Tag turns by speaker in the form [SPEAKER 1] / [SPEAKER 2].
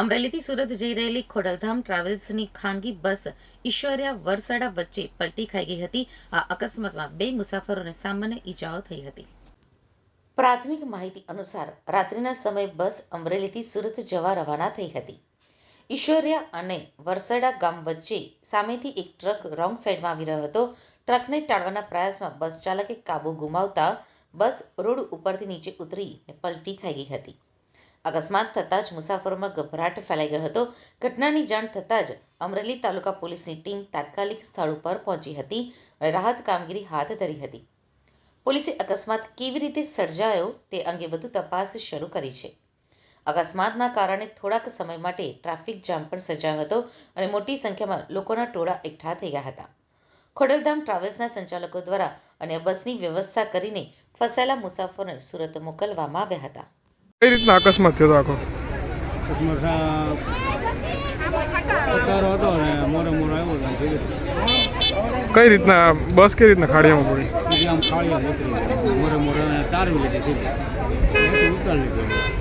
[SPEAKER 1] અમરેલીથી સુરત જઈ રહેલી ખોડલધામ ટ્રાવેલ્સની ખાનગી બસ ઈશ્વર્યા વરસાડા વચ્ચે પલટી ખાઈ ગઈ હતી. આ અકસ્માતમાં બે મુસાફરોને સામાન્ય ઈજાઓ થઈ હતી. પ્રાથમિક માહિતી અનુસાર રાત્રિના સમયે બસ અમરેલીથી સુરત જવા રવાના થઈ હતી. ઈશ્વર્યા અને વરસાડા ગામ વચ્ચે સામેથી એક ટ્રક રોંગ સાઈડમાં આવી રહ્યો હતો. ટ્રકને ટાળવાના પ્રયાસમાં બસ ચાલકે કાબુ ગુમાવતા બસ રોડ ઉપરથી નીચે ઉતરી પલટી ખાઈ ગઈ હતી. અકસ્માત થતાં જ મુસાફરોમાં ગભરાટ ફેલાઈ ગયો હતો. ઘટનાની જાણ થતાં જ અમરેલી તાલુકા પોલીસની ટીમ તાત્કાલિક સ્થળ ઉપર પહોંચી હતી અને રાહત કામગીરી હાથ ધરી હતી. પોલીસે અકસ્માત કેવી રીતે સર્જાયો તે અંગે વધુ તપાસ શરૂ કરી છે. અકસ્માતના કારણે થોડાક સમય માટે ટ્રાફિક જામ પણ સર્જાયો હતો અને મોટી સંખ્યામાં લોકોના ટોળા એકઠા થઈ ગયા હતા. ખોડલધામ ટ્રાવેલ્સના સંચાલકો દ્વારા અને બસની વ્યવસ્થા કરીને ફસાયેલા મુસાફરોને સુરત મોકલવામાં આવ્યા હતા.
[SPEAKER 2] કઈ રીતના અકસ્માત થયો આખો? કઈ રીતના બસ કઈ રીતના ખાડિયામાં પડી?
[SPEAKER 3] સીધી ઉતરી મોરે મોરે તારવી લીધી સીધી ઉતારી લીધી.